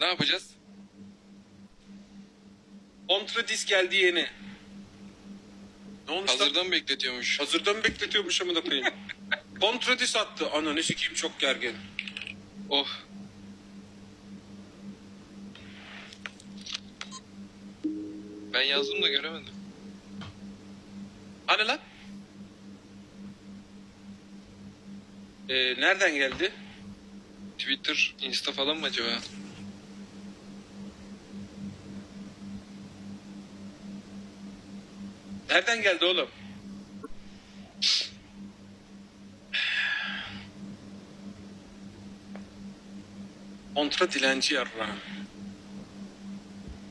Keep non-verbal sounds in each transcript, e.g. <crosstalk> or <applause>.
Ne yapacağız? Kontra disk geldi yeni. Ne olmuş? Hazırdan bekletiyormuş. Hazırdan bekletiyormuş amına koyayım. <laughs> Kontra disk attı. Ananı sikeyim çok gergin. Oh. Ben yazdım da göremedim. Hani lan? Ee, nereden geldi? Twitter, Insta falan mı acaba? Nereden geldi oğlum? Kontra dilenci yarra.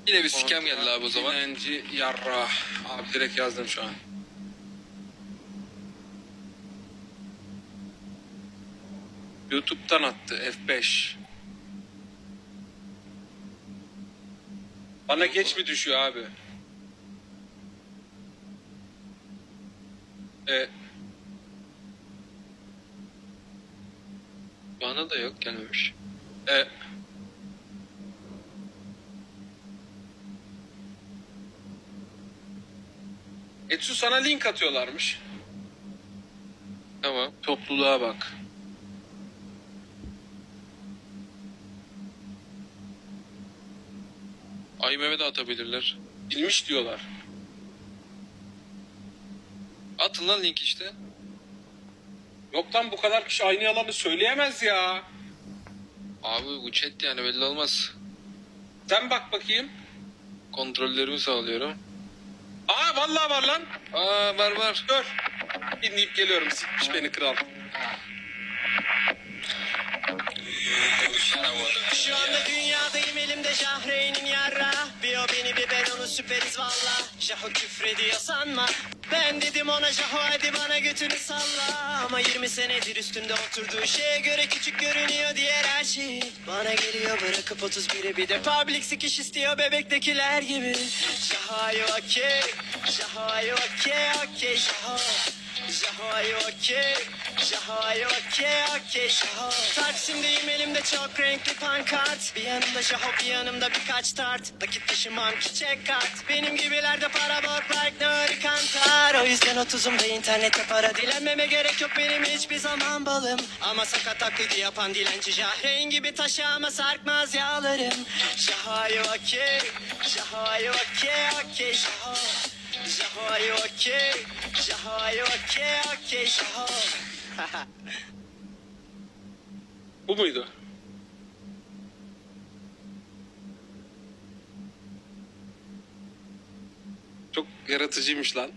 Yine bir sikem geldi abi o zaman. Dilenci yarra. Abi direkt yazdım şu an. YouTube'dan attı F5. Bana geç mi düşüyor abi? E, Bana da yok gelmemiş. e, Etsu sana link atıyorlarmış. Tamam. Topluluğa bak. IMF'e de atabilirler. Bilmiş diyorlar. Atın lan link işte. Yok lan bu kadar kişi aynı yalanı söyleyemez ya. Abi bu chat yani belli olmaz. Sen bak bakayım. Kontrollerimi sağlıyorum. Aa vallahi var lan. Aa var var. Dur. Dinleyip geliyorum. Sikmiş beni kral. Şu anda dünyadayım elimde Jahreyn'in yarra süperiz valla Jaho küfrediyor sanma Ben dedim ona Jaho hadi bana götünü salla Ama 20 senedir üstünde oturduğu şeye göre küçük görünüyor diğer her şey Bana geliyor bırakıp 31'e bir de public sikiş istiyor bebektekiler gibi Jaho are you okay? Jaho are you okay? Okay Jaho Jaho are you okay? Jaho are you okay? Okay Jaho Taksim'deyim elimde çok renkli pankart. Bir yanımda Jaho bir yanımda birkaç tart. Vakit taşımam çiçek kart Benim gibilerde para bok like Nuri Kantar O yüzden otuzumda internette para dilenmeme gerek yok. Benim hiçbir zaman balım. Ama sakat taklidi yapan dilenci Jahreyn gibi taşağıma sarkmaz yağlarım. Jaho are you okay? Jaho are you okay? Okay Jaho Jaho are you okay? Jaho are you okay? Okay Jaho Bu muydu? Çok yaratıcıymış lan.